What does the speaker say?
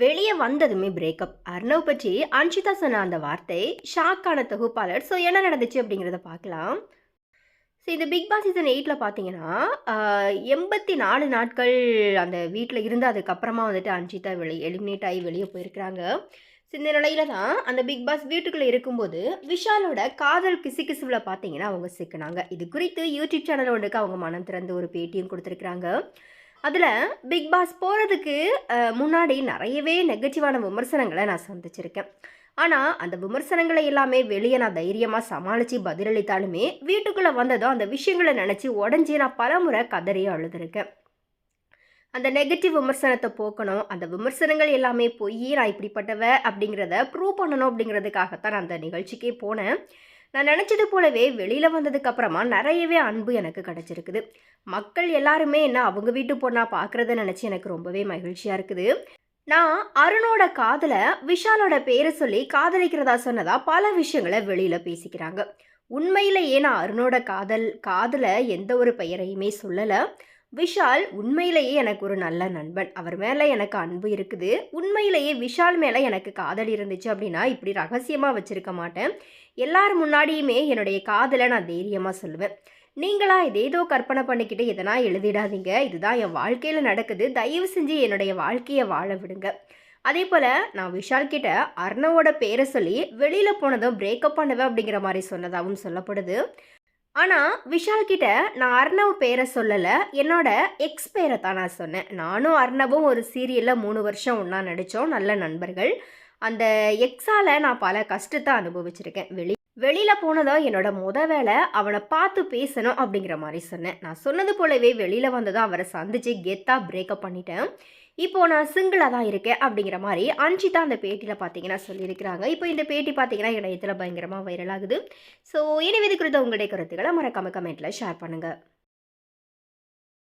வெளியே வந்ததுமே பிரேக்கப் அர்ணவ் பற்றி அன்ஷிதா சொன்ன அந்த வார்த்தை ஷாக்கான தொகுப்பாளர். ஸோ என்ன நடந்துச்சு அப்படிங்கிறத பார்க்கலாம். ஸோ இந்த பிக் பாஸ் சீசன் எயிட்டில் பார்த்தீங்கன்னா எண்பத்தி நாலு நாட்கள் அந்த வீட்டில் இருந்து அதுக்கப்புறமா வந்துட்டு அன்ஷிதா வெளி எலிமினேட் ஆகி வெளியே போயிருக்கிறாங்க. ஸோ இந்த நிலையில தான் அந்த பிக் பாஸ் வீட்டுக்குள்ளே இருக்கும்போது விஷாலோட காதல் கிசு கிசுவில் பார்த்தீங்கன்னா அவங்க சிக்கினாங்க. இது குறித்து யூடியூப் சேனல் ஒன்றுக்கு அவங்க மனம் திறந்து ஒரு பேட்டியும் கொடுத்துருக்குறாங்க. அதில் பிக் பாஸ் போகிறதுக்கு முன்னாடி நிறையவே நெகட்டிவான விமர்சனங்களை நான் சந்திச்சிருக்கேன். ஆனால் அந்த விமர்சனங்களை எல்லாமே வெளியே நான் தைரியமாக சமாளித்து பதிலளித்தாலுமே வீட்டுக்குள்ளே வந்ததும் அந்த விஷயங்களை நினச்சி உடஞ்சி நான் பலமுறை கதறி அழுதுருக்கேன். அந்த நெகட்டிவ் விமர்சனத்தை போக்கணும் அந்த விமர்சனங்கள் எல்லாமே பொய் நான் இப்படிப்பட்டவ அப்படிங்கிறத ப்ரூவ் பண்ணணும் அப்படிங்கிறதுக்காகத்தான் நான் அந்த நிகழ்ச்சிக்கே போனேன். நான் நினச்சது போலவே வெளியில் வந்ததுக்கு அப்புறமா நிறையவே அன்பு எனக்கு கிடச்சிருக்குது. மக்கள் எல்லாருமே என்ன அவங்க வீட்டு பொண்ணா பார்க்குறத நினச்சி எனக்கு ரொம்பவே மகிழ்ச்சியாக இருக்குது. நான் அருணோட காதலை விஷாலோட பேரை சொல்லி காதலிக்கிறதா சொன்னதா பல விஷயங்களை வெளியில் பேசிக்கிறாங்க. உண்மையிலேயே நான் அருணோட காதல் காதலை எந்த ஒரு பெயரையுமே சொல்லலை. விஷால் உண்மையிலேயே எனக்கு ஒரு நல்ல நண்பன். அவர் மேலே எனக்கு அன்பு இருக்குது. உண்மையிலேயே விஷால் மேலே எனக்கு காதல் இருந்துச்சு அப்படின்னா இப்படி ரகசியமாக வச்சுருக்க மாட்டேன். எல்லார் முன்னாடியுமே என்னுடைய காதலை நான் தைரியமாக சொல்லுவேன். நீங்களா இதேதோ கற்பனை பண்ணிக்கிட்டு எதனா எழுதிடாதீங்க. இதுதான் என் வாழ்க்கையில் நடக்குது. தயவு செஞ்சு என்னுடைய வாழ்க்கையை வாழ விடுங்க. அதே போல் நான் விஷால் கிட்ட அர்ணவோட பேரை சொல்லி வெளியில் போனதும் பிரேக்கப் பண்ணுவேன் அப்படிங்கிற மாதிரி சொன்னதாகவும் சொல்லப்படுது. ஆனால் விஷால் கிட்ட நான் அர்ணவ் பேரை சொல்லலை. என்னோட எக்ஸ் பேரை தான் நான் சொன்னேன். நானும் அர்ணவும் ஒரு சீரியலில் மூணு வருஷம் ஒன்றா நடித்தோம் நல்ல நண்பர்கள். அந்த எக்ஸால் நான் பல கஷ்டத்தை அனுபவிச்சிருக்கேன். வெளி வெளியில் போனதோ என்னோட முத வேலை அவனை பார்த்து பேசணும் அப்படிங்கிற மாதிரி சொன்னேன். நான் சொன்னது போலவே வெளியில் வந்ததும் அவரை சந்திச்சு கெத்தாக பிரேக்கப் பண்ணிட்டேன். இப்போது நான் சிங்கிளாக தான் இருக்கேன் அப்படிங்கிற மாதிரி அன்ஷிதா அந்த பேட்டியில் பார்த்தீங்கன்னா சொல்லியிருக்கிறாங்க. இப்போ இந்த பேட்டி பார்த்தீங்கன்னா இணையத்தில் பயங்கரமாக வைரல் ஆகுது. ஸோ இனி இது குறித்த உங்களுடைய கருத்துக்களை மறக்காம கமெண்ட்டில் ஷேர் பண்ணுங்கள்